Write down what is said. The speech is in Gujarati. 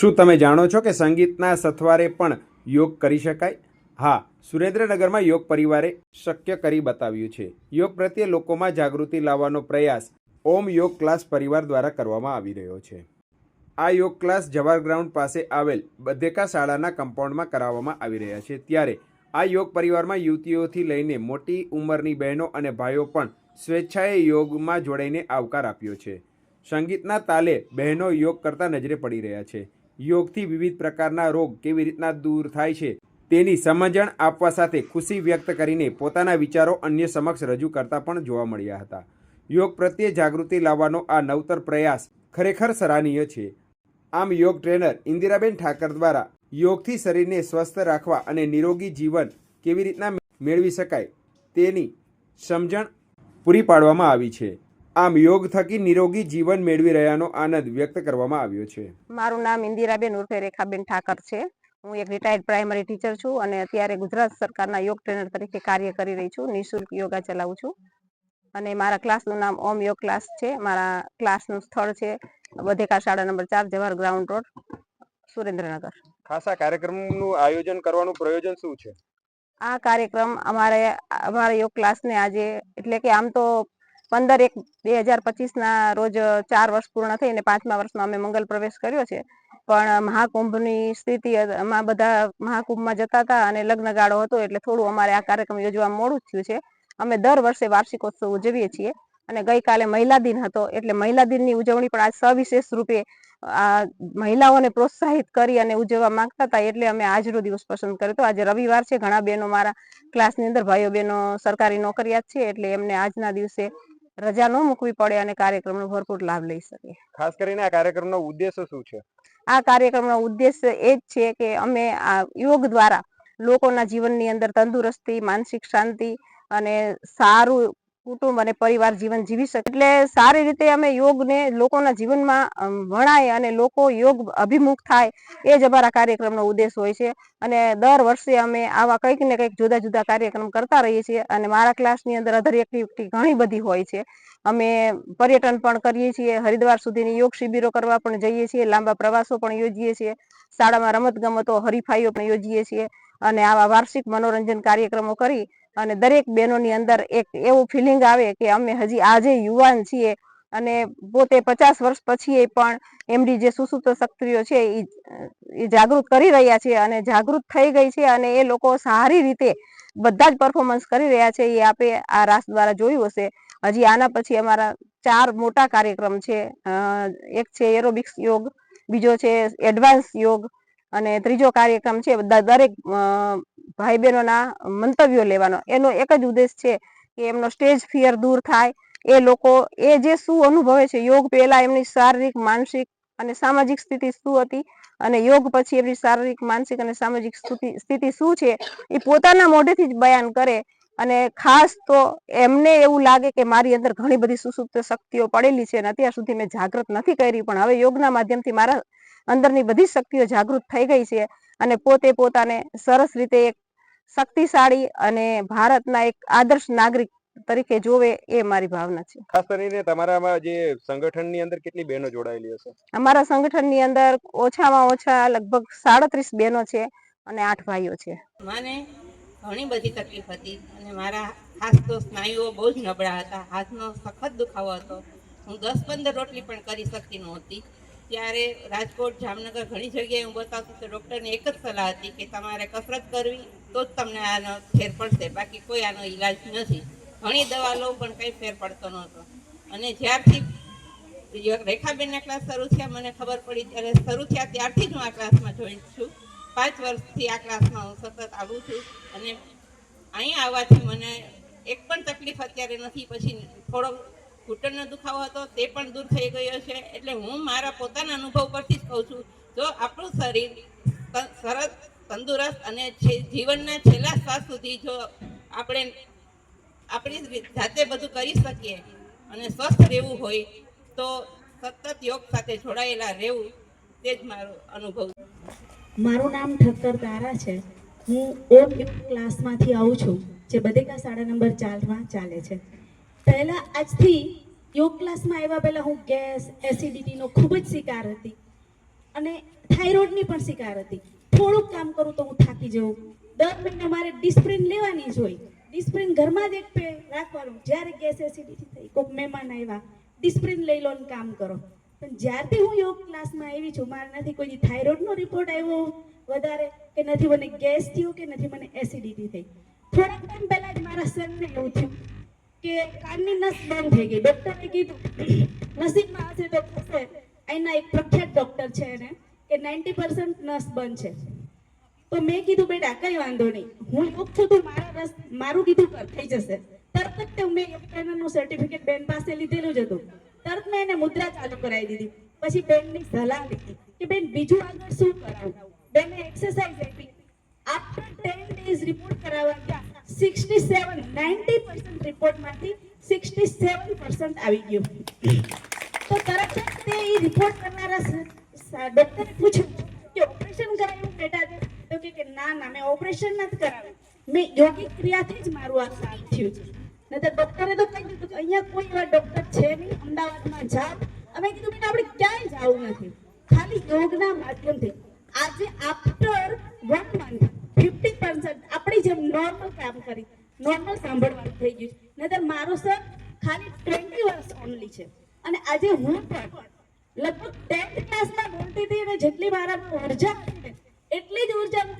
શું તમે જાણો છો કે સંગીતના સથવારે પણ યોગ કરી શકાય? હા, સુરેન્દ્રનગરમાં યોગ પરિવારે શક્ય કરી બતાવ્યું છે. યોગ પ્રત્યે લોકોમાં જાગૃતિ લાવવાનો પ્રયાસ ઓમ યોગ ક્લાસ પરિવાર દ્વારા કરવામાં આવી રહ્યો છે. આ યોગ ક્લાસ જવાહર ગ્રાઉન્ડ પાસે આવેલ બધેકા શાળાના કમ્પાઉન્ડમાં કરાવવામાં આવી રહ્યા છે. ત્યારે આ યોગ પરિવારમાં યુવતીઓથી લઈને મોટી ઉંમરની બહેનો અને ભાઈઓ પણ સ્વેચ્છાએ યોગમાં જોડાઈને આવકાર આપ્યો છે. સંગીતના તાલે બહેનો યોગ કરતા નજરે પડી રહ્યા છે. યોગથી વિવિધ પ્રકારના રોગ કેવી રીતના દૂર થાય છે તેની સમજણ આપવા સાથે ખુશી વ્યક્ત કરીને પોતાના વિચારો અન્ય સમક્ષ રજૂ કરતા પણ જોવા મળ્યા હતા. યોગ પ્રત્યે જાગૃતિ લાવવાનો આ નવતર પ્રયાસ ખરેખર સરાહનીય છે. આમ યોગ ટ્રેનર ઇન્દિરાબેન ઠાકર દ્વારા યોગથી શરીરને સ્વસ્થ રાખવા અને નિરોગી જીવન કેવી રીતના મેળવી શકાય તેની સમજણ પૂરી પાડવામાં આવી છે. આમ યોગ થકી નિરોગી જીવન મેળવી રહ્યાનો આનંદ વ્યક્ત કરવામાં આવ્યો છે. મારું નામ ઇન્દિરાબેન ઉર્ફે રેખાબેન ઠાકર છે. હું એક રિટાયર્ડ પ્રાઇમરી ટીચર છું અને અત્યારે ગુજરાત સરકારના યોગ ટ્રેનર તરીકે કાર્ય કરી રહી છું. નિઃશુલ્ક યોગા ચલાવું છું. અને મારા ક્લાસનું નામ ઓમ યોગ ક્લાસ છે. મારા ક્લાસનું સ્થળ છે બધેકા શાળા નંબર ચાર જવાહર ગ્રાઉન્ડ રોડ સુરેન્દ્રનગર. ખાસ આ કાર્યક્રમનું આયોજન કરવાનું પ્રયોજન શું છે? આ કાર્યક્રમ અમારે અમારા યોગ ક્લાસને આજે એટલે કે આમ તો પંદર એક બે હજાર પચીસના રોજ ચાર વર્ષ પૂર્ણ થઈને પાંચમા વર્ષમાં અમે મંગલ પ્રવેશ કર્યો છે. પણ મહાકુંભની સ્થિતિ માં બધા મહાકુંભમાં જતા હતા અને લગ્ન ગાળો હતો એટલે થોડું અમારે આ કાર્યક્રમ યોજવા મોડું થયું છે. અમે દર વર્ષે વાર્ષિકોત્સવ ઉજવીએ છીએ અને ગઈકાલે મહિલા દિન હતો એટલે મહિલા દિનની ઉજવણી પણ આજ સવિશેષ રૂપે આ મહિલાઓને પ્રોત્સાહિત કરી અને ઉજવવા માંગતા હતા એટલે અમે આજનો દિવસ પસંદ કર્યો હતો. આજે રવિવાર છે, ઘણા બહેનો મારા ક્લાસની અંદર, ભાઈઓ બહેનો સરકારી નોકરિયાત છે એટલે એમને આજના દિવસે રજા ન મૂકવી પડે અને કાર્યક્રમનો ભરપૂર લાભ લઈ શકે ખાસ કરીને આ કાર્યક્રમનો ઉદ્દેશ શું છે? આ કાર્યક્રમનો ઉદ્દેશ્ય એ જ છે કે અમે આ યોગ દ્વારા લોકોના જીવનની અંદર તંદુરસ્તી માનસિક શાંતિ અને સારું કુટુંબ અને પરિવાર જીવન જીવી શકે. એટલે સારી રીતે અમે યોગને લોકોના જીવનમાં વણાય અને લોકો યોગ અભિમુખ થાય એ જ અમારા કાર્યક્રમનો ઉદ્દેશ હોય છે. અને દર વર્ષે અમે આવા કંઈક ને કંઈક જુદા જુદા કાર્યક્રમ કરતા રહીએ છીએ અને મારા ક્લાસની અંદર અધર એક્ટિવિટી ઘણી બધી હોય છે. અમે પર્યટન પણ કરીએ છીએ, હરિદ્વાર સુધીની યોગ શિબિરો કરવા પણ જઈએ છીએ, લાંબા પ્રવાસો પણ યોજીએ છીએ, શાળામાં રમત ગમતો હરીફાઈઓ પણ યોજીએ છીએ અને આવા વાર્ષિક મનોરંજન કાર્યક્રમો કરી અને દરેક બહેનોની અંદર એક એવું ફિલિંગ આવે કે અમે હજી આજે યુવાન છીએ અને પોતે પચાસ વર્ષ પછી પણ એમની જે સુસુપ્ત શક્તિઓ છે એ જાગૃત કરી રહ્યા છે અને જાગૃત થઈ ગઈ છે અને એ લોકો સારી રીતે બધા જ પરફોર્મન્સ કરી રહ્યા છે એ આપે આ રાસ દ્વારા જોયું હશે. હજી આના પછી અમારા ચાર મોટા કાર્યક્રમ છે. એક છે એરોબિક્સ યોગ, બીજો છે એડવાન્સ યોગ અને ત્રીજો કાર્યક્રમ છે દરેક ભાઈ બહેનોના મંતવ્યો લેવાનો. એનો એક જ ઉદ્દેશ છે કે એમનો સ્ટેજ ફિયર દૂર થાય. એ લોકો, એ જે શું અનુભવે છે, યોગ પહેલા એમની શારીરિક, માનસિક અને સામાજિક સ્થિતિ શું હતી અને યોગ પછી એમની શારીરિક, માનસિક અને સામાજિક સ્થિતિ શું છે, એ પોતાના મોઢેથી જ બયાન કરે. અને ખાસ તો એમને એવું લાગે કે મારી અંદર ઘણી બધી સુસુપ્ત શક્તિઓ પડેલી છે અને અત્યાર સુધી મેં જાગૃત નથી કરી પણ હવે યોગના માધ્યમથી મારા અંદરની બધી શક્તિઓ જાગૃત થઈ ગઈ છે અને પોતે પોતાને સરસ રીતે એક શક્તિશાળી અને ભારતના એક આદર્શ નાગરિક તરીકે જોવે એ મારી ભાવના છે. ખાસ કરીને તમારામાં જે સંગઠનની અંદર કેટલી બહેનો જોડાયેલી હશે? અમારા સંગઠનની અંદર ઓછામાં ઓછા લગભગ સાડત્રીસ બહેનો છે અને આઠ ભાઈઓ છે. મને ઘણી બધી તકલીફ હતી અને મારા હાથ તો સ્નાયુઓ બહુ જ નબળા હતા. હાથનો સખત દુખાવો હતો. હું દસ પંદર રોટલી પણ કરી શકતી નહોતી. ત્યારે રાજકોટ, જામનગર ઘણી જગ્યાએ હું બતાવતી તો ડૉક્ટરની એક જ સલાહ હતી કે તમારે કસરત કરવી તો જ તમને આનો ફેર પડશે. બાકી કોઈ આનો ઈલાજ નથી. ઘણી દવા લો પણ કંઈ ફેર પડતો નહોતો. અને જ્યારથી રેખાબેનના ક્લાસ શરૂ થયા, મને ખબર પડી ત્યારે શરૂ થયા ત્યારથી જ હું આ ક્લાસમાં જોઈન છું. પાંચ વર્ષથી આ ક્લાસમાં હું સતત આવું છું અને અહીંયા આવવાથી મને એક પણ તકલીફ અત્યારે નથી. પછી થોડો ઘૂંટણનો દુખાવો હતો, તે પણ દૂર થઈ ગયો છે. એટલે હું મારા પોતાના અનુભવ પરથી જ કહું છું, જો આપણું શરીર સરસ, તંદુરસ્ત અને છે- જીવનના છેલ્લા શ્વાસ સુધી જો આપણે, આપણી જાતે બધું કરી શકીએ અને સ્વસ્થ રહેવું હોય, તો સતત યોગ સાથે જોડાયેલા રહેવું, તે જ મારો અનુભવ મારું નામ ઠક્કર તારા છે. હું યોગ ક્લાસમાંથી આવું છું, જે બધેકા શાળા નંબર ચારમાં ચાલે છે. પહેલાં આજથી યોગ ક્લાસમાં આવ્યા પહેલાં હું ગેસ, એસિડિટીનો ખૂબ જ શિકાર હતી. અને થાઇરોઇડની પણ શિકાર હતી. થોડુંક કામ કરું તો હું થાકી જઉં. દર મહિને મારે ડિસ્પ્રિન લેવાની જ હોય. ડિસ્પ્રિન ઘરમાં જ એક પે રાખવાનું. જ્યારે ગેસ, એસિડિટી થઈ, કોઈક મહેમાન આવ્યા, ડિસ્પ્રિન લઈ લો ને કામ કરો. પણ જ્યારથી હું યોગ ક્લાસમાં આવી છું, મારે નથી કોઈ થાઇરોઇડનો રિપોર્ટ આવ્યો વધારે, કે નથી મને ગેસ થયો, કે નથી મને એસિડિટી થઈ. થોડાક ટાઈમ પહેલાં જ મારા સનને એવું થયું કે કાનની નસ બંધ થઈ ગઈ. ડૉક્ટરે કીધું, નસીબમાં હશે તો થશે. અહીંના એક પ્રખ્યાત ડૉક્ટર છે એને, કે નાઇન્ટી પર્સન્ટ નસ બંધ છે. તો મેં કીધું, બેટા, કંઈ વાંધો નહીં. હું યોગ છું તો મારા રસ, મારું કીધું કર થઈ જશે. તરત જ મેં યોગ ટ્રેનરનું સર્ટિફિકેટ બેન પાસે લીધેલું જ હતું. તરત મેં એને મુદ્રા ચાલુ કરાવી દીધી. પછી બેનની સલાહ લીધી કે બેન બીજું આગળ શું કરાવું? બેનને એક્સરસાઇઝ આપી. આફ્ટર ટેન ડેઝ રિપોર્ટ કરાવવા ગયા સિક્સટી સેવન નાઇન્ટી પર્સન્ટ રિપોર્ટમાંથી સિક્સટી સેવન પર્સન્ટ આવી ગયું. તો તરત જ તે એ રિપોર્ટ કરનારા ડોક્ટરે પૂછ્યું કે ઓપરેશન કરાવ્યું બેટા તે? કે ના ના, મેં ઓપરેશન નથી કરાવ્યું. મેં યોગિક ક્રિયાથી જ મારું આ સારું થયું છે. નહીતર ડોક્ટરે તો કહી દીધું કે અહીંયા કોઈ એવા ડોક્ટર છે નહીં, અમદાવાદમાં જાઓ અમે કીધું બેટા, આપણે ક્યાંય જવું નથી. ખાલી યોગના માધ્યમથી. આજે after one month fifty percent આપણી જેમ નોર્મલ કામ કરી નોર્મલ સાંભળવાનું થઈ ગયું છે. નહીતર મારો સર ખાલી ટ્વેન્ટી વર્ષ ઓનલી છે. અને આજે હું પણ લગભગ ટેન્થ ક્લાસમાં બોલતી હતી અને જેટલી મારામાં ઊર્જા હતી એટલી જ ઊર્જા હું